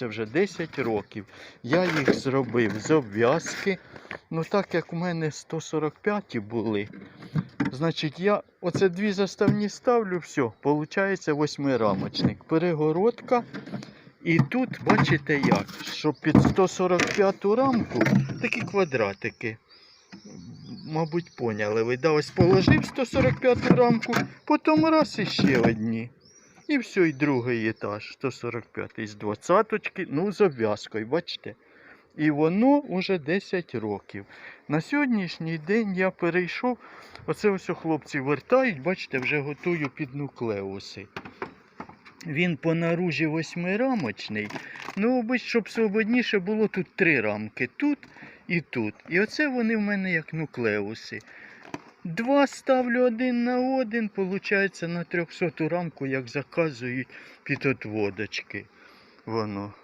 це вже 10 років. Я їх зробив з обв'язки. Ну так як у мене 145 були, значить я оце дві заставні ставлю, все, виходить восьмирамочник. Перегородка. І тут бачите як, що під 145 рамку такі квадратики. Мабуть, поняли ви. Да, ось положив 145 рамку, потім раз і ще одні. І все, і другий етаж, 145 з двадцяточки, ну з обв'язкою, бачите? І воно уже 10 років. На сьогоднішній день я перейшов. Оце ось хлопці вертають, бачите, вже готую під нуклеуси. Він по наружі восьмирамочний. Ну, обич, щоб свободніше було тут три рамки. Тут і тут. І оце вони в мене як нуклеуси. Два ставлю один на один, виходить на 300 рамку, як заказують під отводочки. Воно.